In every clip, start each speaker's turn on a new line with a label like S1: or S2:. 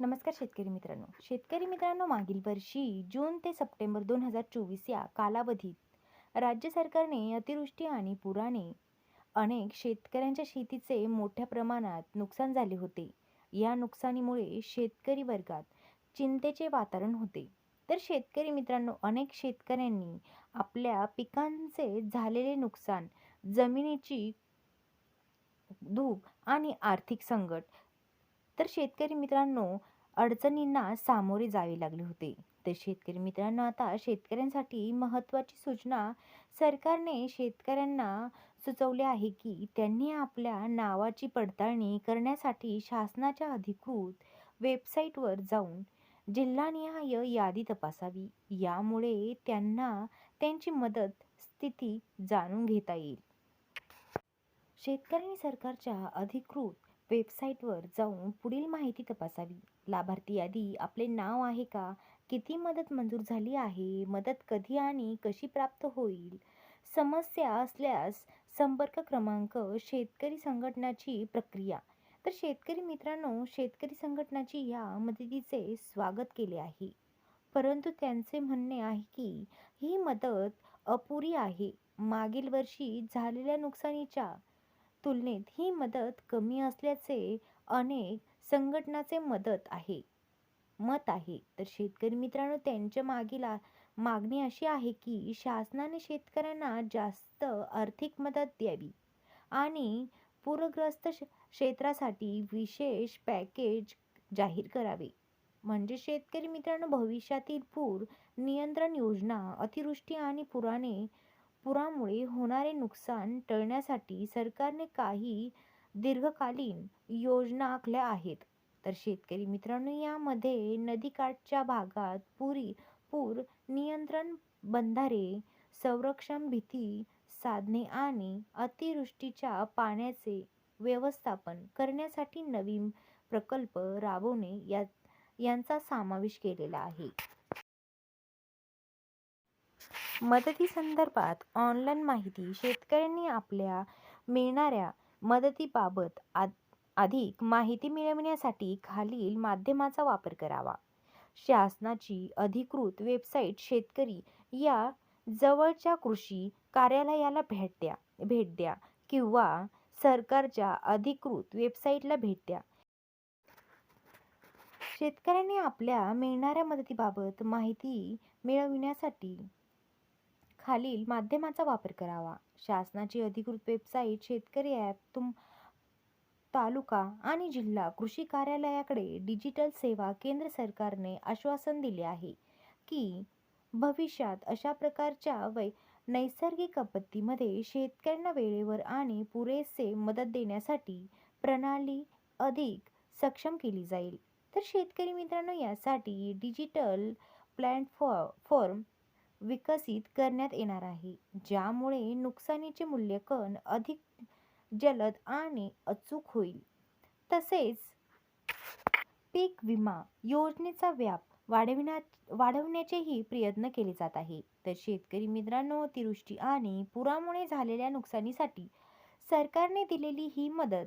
S1: नमस्कार शेतकरी मित्रांनो. शेतकरी मित्रांनो मागील वर्षी जून ते सप्टेंबर दोन हजार चोवीस या कालावधीत राज्य सरकारने अतिवृष्टी आणि पुराने अनेक शेतकऱ्यांच्या शेतीचे मोठ्या प्रमाणात नुकसान झाले होते. या नुकसानीमुळे शेतकरी वर्गात चिंतेचे वातावरण होते. तर शेतकरी मित्रांनो अनेक शेतकऱ्यांनी आपल्या पिकांचे झालेले नुकसान जमिनीची धूप आणि आर्थिक संकट तर शेतकरी मित्रांनो अडचणींना सामोरे जावे लागले होते. तर शेतकरी मित्रांनो आता शेतकऱ्यांसाठी महत्त्वाची सूचना सरकारने शेतकऱ्यांना सुचवले आहे की त्यांनी आपल्या नावाची पडताळणी करण्यासाठी शासनाच्या अधिकृत वेबसाईटवर जाऊन जिल्हानिहाय यादी तपासावी. यामुळे त्यांना त्यांची मदत स्थिती जाणून घेता येईल. शेतकऱ्यांनी सरकारच्या अधिकृत वेबसाईटवर जाऊन पुढील माहिती तपासावी. लाभार्थी यादी आपले नाव आहे का? किती मदत मंजूर झाली आहे? मदत कधी आणि कशी प्राप्त होईल? समस्या असल्यास संपर्क क्रमांक शेतकरी संघटनाची प्रक्रिया. तर शेतकरी मित्रांनो शेतकरी संघटनाची या मदतीचे स्वागत केले आहे. परंतु त्यांचे म्हणणे आहे की ही मदत अपुरी आहे. मागील वर्षी झालेल्या नुकसानीच्या तुलनेत ही मदत कमी असल्याचे अनेक संघटनाचे मदत आहे. मत आहे. तर शेतकरी मित्रांनो त्यांच्या मागील मागणी अशी आहे की शासनाने शेतकऱ्यांना जास्त आर्थिक मदत द्यावी आणि पूरग्रस्त क्षेत्रासाठी विशेष पॅकेज जाहीर करावे. म्हणजे शेतकरी मित्रांनो भविष्यातील पूर नियंत्रण योजना अतिवृष्टी आणि पुराने पुरामुळे होणारे नुकसान टळण्यासाठी सरकारने काही दीर्घकालीन योजना आखल्या आहेत. तर शेतकरी मित्रांनो यामध्ये नदीकाठच्या भागात पुरी पूर नियंत्रण बंधारे संरक्षण भीती साधने आणि अतिवृष्टीच्या पाण्याचे व्यवस्थापन करण्यासाठी नवीन प्रकल्प राबवणे या यांचा समावेश केलेला आहे. मदतीसंदर्भात ऑनलाईन माहिती शेतकऱ्यांनी आपल्या मिळणाऱ्या मदतीबाबत आद अधिक माहिती मिळविण्यासाठी खालील माध्यमाचा वापर करावा. शासनाची अधिकृत वेबसाईट शेतकरी या जवळच्या कृषी कार्यालयाला भेट द्या भेट द्या किंवा सरकारच्या अधिकृत वेबसाईटला भेट द्या. शेतकऱ्यांनी आपल्या मिळणाऱ्या मदतीबाबत माहिती मिळविण्यासाठी खालील माध्यमाचा वापर करावा. शासनाची अधिकृत वेबसाईट शेतकरी ॲप तुम तालुका आणि जिल्हा कृषी कार्यालयाकडे डिजिटल सेवा केंद्र सरकारने आश्वासन दिले आहे की भविष्यात अशा प्रकारच्या वै नैसर्गिक आपत्तीमध्ये शेतकऱ्यांना वेळेवर आणि पुरेसे मदत देण्यासाठी प्रणाली अधिक सक्षम केली जाईल. तर शेतकरी मित्रांनो यासाठी डिजिटल प्लॅटफॉ फॉर्म विकसित करण्यात येणार आहे ज्यामुळे नुकसानीचे मूल्यांकन अधिक जलद आणि अचूक होईल. तसेच पीक विमा योजनेचा व्याप वाढविण्या वाढवण्याचेही प्रयत्न केले जात आहे. तर शेतकरी मित्रांनो अतिवृष्टी आणि पुरामुळे झालेल्या नुकसानीसाठी सरकारने दिलेली ही मदत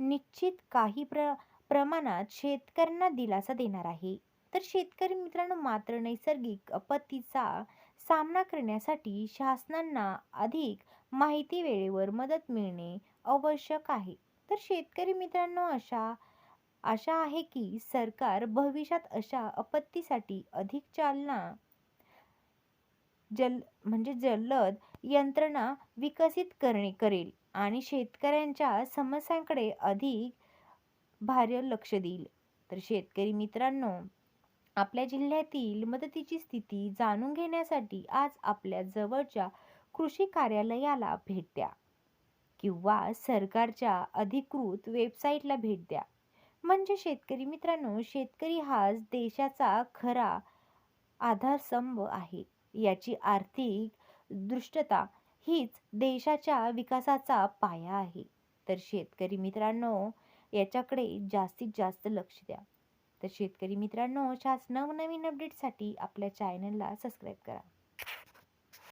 S1: निश्चित काही प्र प्रमाणात शेतकऱ्यांना दिलासा देणार आहे. तर शेतकरी मित्रांनो मात्र नैसर्गिक आपत्तीचा सामना करण्यासाठी शासनांना अधिक माहिती वेळेवर मदत मिळणे आवश्यक आहे. तर शेतकरी मित्रांनो अशा आशा आहे की सरकार भविष्यात अशा आपत्तीसाठी अधिक चालना जल म्हणजे जलद यंत्रणा विकसित करणे करेल आणि शेतकऱ्यांच्या समस्यांकडे अधिक भार्य लक्ष देईल. तर शेतकरी मित्रांनो आपल्या जिल्ह्यातील मदतीची स्थिती जाणून घेण्यासाठी आज आपल्या जवळच्या कृषी कार्यालयाला भेट द्या किंवा सरकारच्या अधिकृत वेबसाईटला भेट द्या. म्हणजे शेतकरी मित्रांनो शेतकरी हाच देशाचा खरा आधारस्तंभ आहे. याची आर्थिक दृष्टता हीच देशाच्या विकासाचा पाया आहे. तर शेतकरी मित्रांनो याच्याकडे जास्तीत जास्त लक्ष द्या. तर शेतकरी मित्रांनो अशाच नवनवीन अपडेटसाठी आपल्या चॅनलला सबस्क्राईब करा.